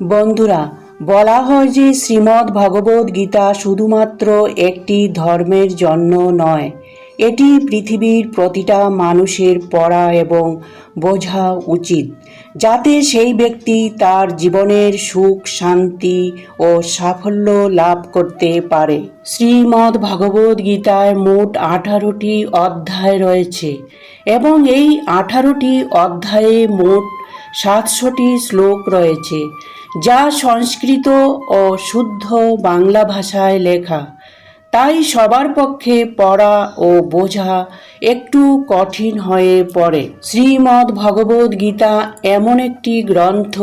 বন্ধুরা, বলা হয় যে শ্রীমদ্ ভগবদ গীতা শুধুমাত্র একটি ধর্মের জন্য নয়। এটি পৃথিবীর প্রতিটা মানুষের পড়া এবং বোঝা উচিত, যাতে সেই ব্যক্তি তার জীবনের সুখ, শান্তি ও সাফল্য লাভ করতে পারে। শ্রীমদ্ ভগবদ গীতায় মোট আঠারোটি অধ্যায় রয়েছে এবং এই আঠারোটি অধ্যায়ে মোট সাতশোটি শ্লোক রয়েছে। যা সংস্কৃত ও শুদ্ধ বাংলা ভাষায় লেখা। তাই সবার পক্ষে পড়া ও বোঝা একটু কঠিন হয়ে পড়ে। শ্রীমদ্ ভগবদ গীতা এমন একটি গ্রন্থ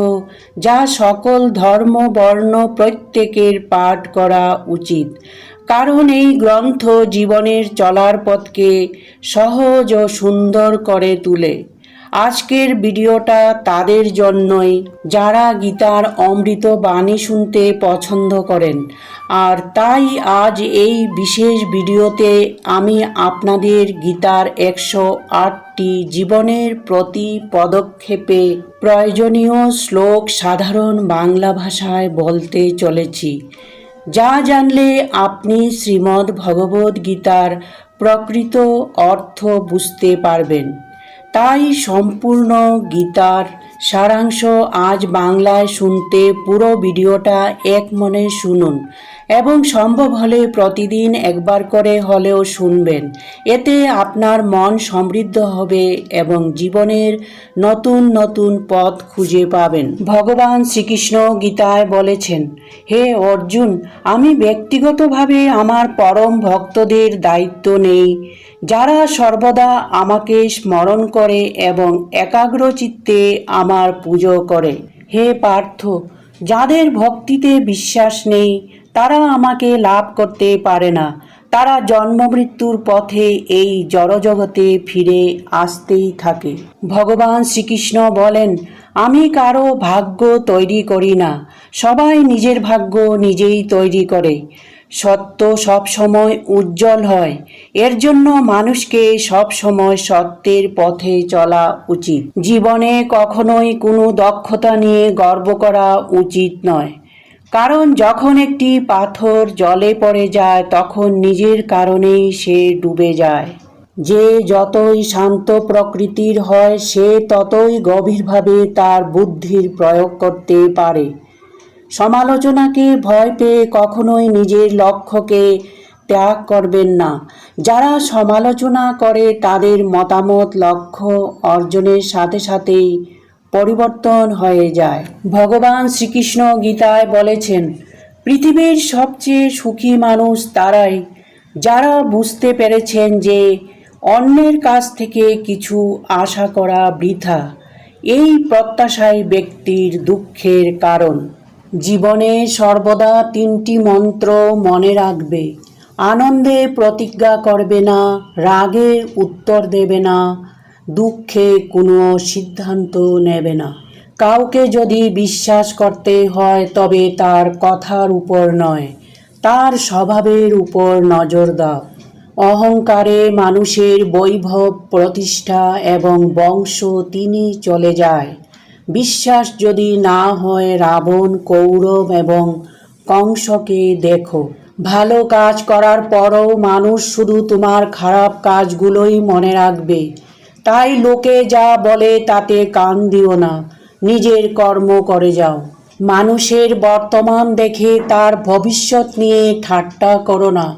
যা সকল ধর্ম, বর্ণ প্রত্যেকের পাঠ করা উচিত। কারণ এই গ্রন্থ জীবনের চলার পথকে সহজ ও সুন্দর করে তোলে। আজকের ভিডিওটা তাদের জন্যই। যারা গীতার অমৃত বাণী শুনতে পছন্দ করেন। আর তাই আজ এই বিশেষ ভিডিওতে আমি আপনাদের গীতার একশো আটটি জীবনের প্রতি পদক্ষেপে প্রয়োজনীয় শ্লোক সাধারণ বাংলা ভাষায় বলতে চলেছি। যা জানলে আপনি শ্রীমদ্ ভগবদ গীতার প্রকৃত অর্থ বুঝতে পারবেন। তাই সম্পূর্ণ গীতার সারাংশ আজ বাংলায় শুনতে পুরো ভিডিওটা এক মনে শুনুন। এবং সম্ভব হলে প্রতিদিন একবার করে হলেও শুনবেন। এতে আপনার মন সমৃদ্ধ হবে এবং জীবনের নতুন নতুন পথ খুঁজে পাবেন। ভগবান শ্রীকৃষ্ণ গীতায় বলেছেন, হে অর্জুন, আমি ব্যক্তিগতভাবে আমার পরম ভক্তদের দায়িত্ব নেই। যারা সর্বদা আমাকে স্মরণ করে এবং একাগ্র চিত্তে আমার পুজো করে। হে পার্থ, যাদের ভক্তিতে বিশ্বাস নেই তারা আমাকে লাভ করতে পারে না। তারা জন্ম মৃত্যুর পথে এই জড়জগতে ফিরে আসতেই থাকে। ভগবান শ্রীকৃষ্ণ বলেন, আমি কারও ভাগ্য তৈরি করি না। সবাই নিজের ভাগ্য নিজেই তৈরি করে। সত্য সব সময় উজ্জ্বল হয়। এর জন্য মানুষকে সব সময় সত্যের পথে চলা উচিত। জীবনে কখনোই কোনো দক্ষতা নিয়ে গর্ব করা উচিত নয়। কারণ যখন একটি পাথর জলে পড়ে যায়, তখন নিজের কারণেই সে ডুবে যায়। যে যতই শান্ত প্রকৃতির হয়, সে ততই গভীরভাবে তার বুদ্ধির প্রয়োগ করতে পারে। সমালোচনাকে ভয় পেয়ে কখনোই নিজের লক্ষ্যকে ত্যাগ করবেন না। যারা সমালোচনা করে, তাদের মতামত, লক্ষ্য অর্জনের সাথে সাথেই পরিবর্তন হয়ে যায়। ভগবান শ্রীকৃষ্ণ গীতায় বলেছেন, পৃথিবীর সবচেয়ে সুখী মানুষ তারাই। যারা বুঝতে পেরেছেন যে অন্যের কাছ থেকে কিছু আশা করা বৃথা, এই প্রত্যাশাই ব্যক্তির দুঃখের কারণ। জীবনে সর্বদা তিনটি মন্ত্র মনে রাখবে। আনন্দে প্রতিজ্ঞা করবে না, রাগে উত্তর দেবে না দুঃখে কোনো সিদ্ধান্ত নেবে না। কাউকে যদি বিশ্বাস করতে হয়, তবে তার কথার উপর নয়, তার স্বভাবের উপর নজর দাও। অহংকারে মানুষের বৈভব প্রতিষ্ঠা এবং বংশ তিনি চলে যায়। বিশ্বাস যদি না হয়, রাবণ, কৌরব এবং কংসকে দেখো। ভালো কাজ করার পরও মানুষ শুধু তোমার খারাপ কাজগুলোই মনে রাখবে। তাই লোকে যা বলে তাতে কান দিও না, নিজের কর্ম করে যাও। মানুষের বর্তমান দেখে তার ভবিষ্যৎ নিয়ে ঠাট্টা করো না,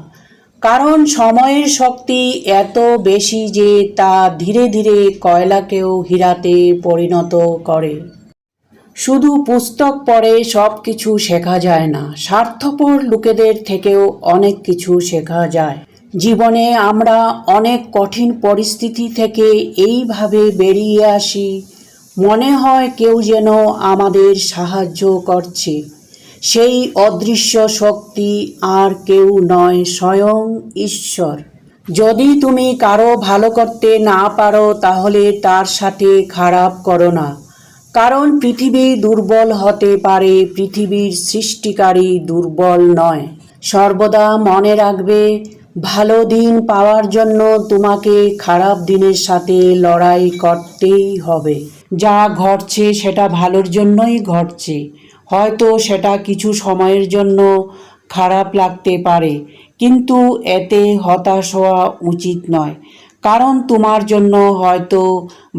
কারণ সময়ের শক্তি এত বেশি যে তা ধীরে ধীরে কয়লাকেও হীরাতে পরিণত করে। শুধু পুস্তক পড়ে সব কিছু শেখা যায় না, স্বার্থপর লোকেদের থেকেও অনেক কিছু শেখা যায়। জীবনে আমরা অনেক কঠিন পরিস্থিতি থেকে এইভাবে বেরিয়ে আসি। মনে হয় কেউ যেন আমাদের সাহায্য করছে। সেই অদৃশ্য শক্তি আর কেউ নয়, স্বয়ং ঈশ্বর। যদি তুমি কারও ভালো করতে না পারো, তাহলে তার সাথে খারাপ করো না। কারণ পৃথিবী দুর্বল হতে পারে, পৃথিবীর সৃষ্টিকারী দুর্বল নয়। সর্বদা মনে রাখবে ভালো দিন পাওয়ার জন্য তোমাকে খারাপ দিনের সাথে লড়াই করতেই হবে। যা ঘটছে সেটা ভালোর জন্যই ঘটছে। হয়তো সেটা কিছু সময়ের জন্য খারাপ লাগতে পারে, কিন্তু এতে হতাশ হওয়া উচিত নয়। কারণ তোমার জন্য হয়তো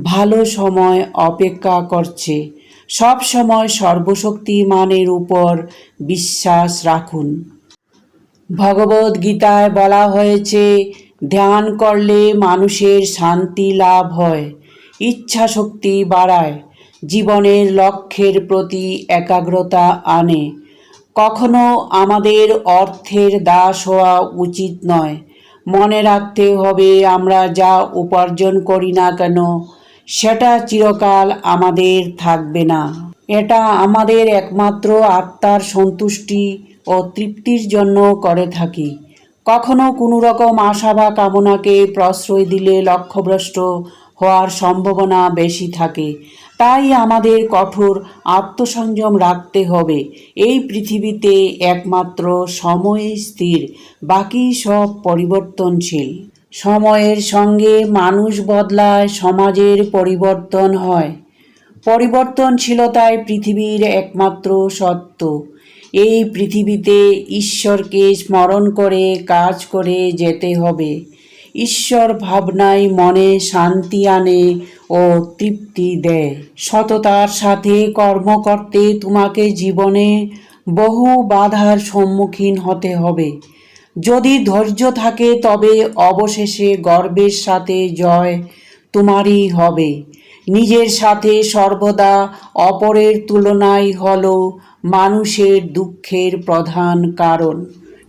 ভালো সময় অপেক্ষা করছে। সব সময় সর্বশক্তিমানের উপর বিশ্বাস রাখুন। ভগবদ গীতায় বলা হয়েছে, ধ্যান করলে মানুষের শান্তি লাভ হয়, ইচ্ছা শক্তি বাড়ায়, জীবনের লক্ষ্যের প্রতি একাগ্রতা আনে। কখনো আমাদের অর্থের দাস হওয়া উচিত নয়। মনে রাখতে হবে আমরা যা উপার্জন করি না কেন, সেটা চিরকাল আমাদের থাকবে না। এটা আমাদের একমাত্র আত্মার সন্তুষ্টি ও তৃপ্তির জন্য করে থাকি। কখনো কোনো রকম আশা বা কামনাকে প্রশ্রয় দিলে লক্ষ্যভ্রষ্ট হওয়ার সম্ভাবনা বেশি থাকে। তাই আমাদের কঠোর আত্মসংযম রাখতে হবে। এই পৃথিবীতে একমাত্র সময় স্থির, বাকি সব পরিবর্তনশীল। সময়ের সঙ্গে মানুষ বদলায়, সমাজের পরিবর্তন হয়। পরিবর্তনশীলতায় পৃথিবীর একমাত্র সত্য। এই পৃথিবীতে ঈশ্বরকে স্মরণ করে, কাজ করে যেতে হবে। ঈশ্বর ভাবনায় মনে শান্তি আনে ও তৃপ্তি দেয়। সততার সাথে কর্ম করতে তোমাকে জীবনে বহু বাধার সম্মুখীন হতে হবে। যদি ধৈর্য থাকে, তবে অবশেষে গর্বের সাথে জয় তোমারই হবে। নিজের সাথে সর্বদা অপরের তুলনায় হল মানুষের দুঃখের প্রধান কারণ।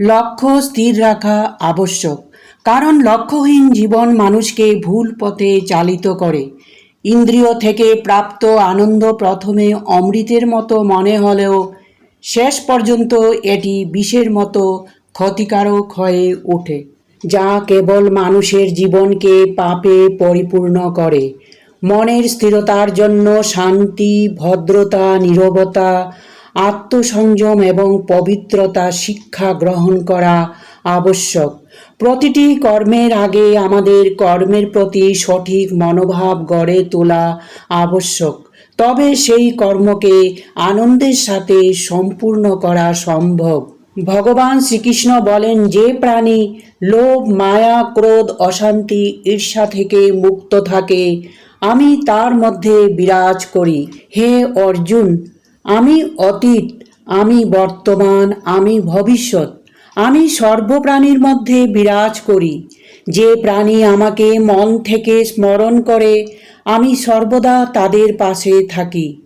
লক্ষ্য স্থির রাখা আবশ্যক, কারণ লক্ষ্যহীন জীবন মানুষকে ভুল পথে চালিত করে। ইন্দ্রিয় থেকে প্রাপ্ত আনন্দ প্রথমে অমৃতের মতো মনে হলেও শেষ পর্যন্ত এটি বিষের মতো ক্ষতিকারক হয়ে ওঠে, যা কেবল মানুষের জীবনকে পাপে পরিপূর্ণ করে। মনের স্থিরতার জন্য শান্তি, ভদ্রতা, নীরবতা, আত্মসংযম এবং পবিত্রতা শিক্ষা গ্রহণ করা আবশ্যক। প্রতিটি কর্মের আগে আমাদের কর্মের প্রতি সঠিক মনোভাব গড়ে তোলা আবশ্যক। তবে সেই কর্মকে আনন্দের সাথে সম্পূর্ণ করা সম্ভব। ভগবান শ্রীকৃষ্ণ বলেন, যে প্রাণী লোভ, মায়া, ক্রোধ, অশান্তি, ঈর্ষা থেকে মুক্ত থাকে, আমি তার মধ্যে বিরাজ করি। হে অর্জুন, আমি অতীত, আমি বর্তমান, আমি ভবিষ্যৎ, আমি সর্বপ্রাণীর মধ্যে বিরাজ করি। যে প্রাণী আমাকে মন থেকে স্মরণ করে, আমি সর্বদা তাদের পাশে থাকি।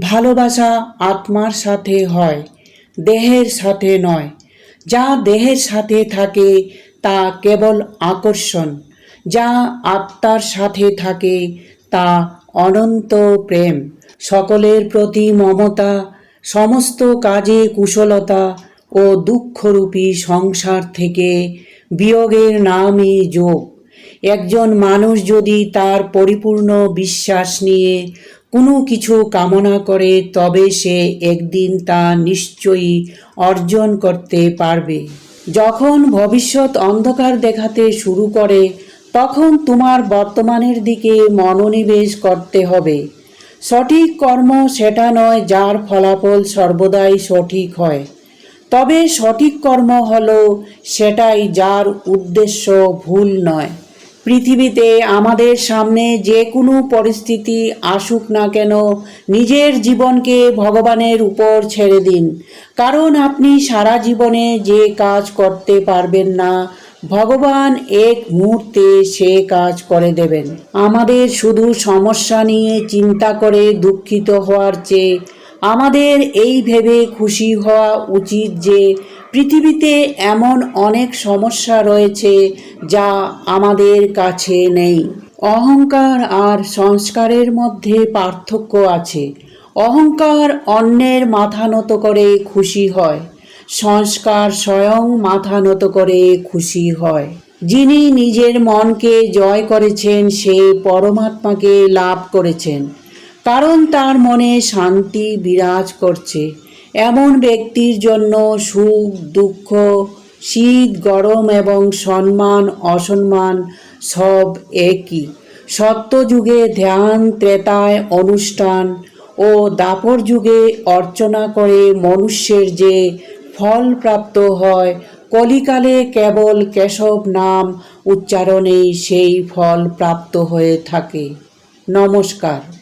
ভালোবাসা আত্মার সাথে হয়। দেহের সাথে নয়। যা দেহের সাথে থাকে, তা কেবল আকর্ষণ। যা আত্মার সাথে থাকে, তা অনন্ত প্রেম। সকলের প্রতি মমতা, সমস্ত কাজে কুশলতা ও দুঃখরূপী সংসার থেকে বিয়োগের নামই যোগ। একজন মানুষ যদি তার পরিপূর্ণ বিশ্বাস নিয়ে কোনো কিছু কামনা করে তবে সে একদিন তা নিশ্চয়ই অর্জন করতে পারবে। যখন ভবিষ্যৎ অন্ধকার দেখাতে শুরু করে, তখন তোমার বর্তমানের দিকে মনোনিবেশ করতে হবে। সঠিক কর্ম সেটা নয় যার ফলাফল সর্বদাই সঠিক হয়। তবে সঠিক কর্ম হলো সেটাই যার উদ্দেশ্য ভুল নয়। পৃথিবীতে আমাদের সামনে যে কোনো পরিস্থিতি আসুক না কেন, নিজের জীবনকে ভগবানের উপর ছেড়ে দিন। কারণ আপনি সারা জীবনে যে কাজ করতে পারবেন না, ভগবান এক মুহূর্তে সে কাজ করে দেবেন। আমাদের শুধু সমস্যা নিয়ে চিন্তা করে দুঃখিত হওয়ার চেয়ে আমাদের এই ভেবে খুশি হওয়া উচিত যে পৃথিবীতে এমন অনেক সমস্যা রয়েছে যা আমাদের কাছে নেই। অহংকার আর সংস্কারের মধ্যে পার্থক্য আছে। অহংকার অন্যের মাথা নত করে খুশি হয়। সংস্কার স্বয়ং মাথা নত করে খুশি হয়। যিনি নিজের মনকে জয় করেছেন সে পরমাত্মাকে লাভ করেছেন। কারণ তার মনে শান্তি বিরাজ করছে। এমন ব্যক্তির জন্য সুখ, দুঃখ, শীত, গরম এবং সম্মান, অসম্মান সব একই। সত্যযুগে ধ্যান, ত্রেতায় অনুষ্ঠান ও দাপর যুগে অর্চনা করে মনুষ্যের যে ফল প্রাপ্ত হয়, কলিকালে কেবল কেশব নাম উচ্চারণেই সেই ফল প্রাপ্ত হয়ে থাকে। নমস্কার।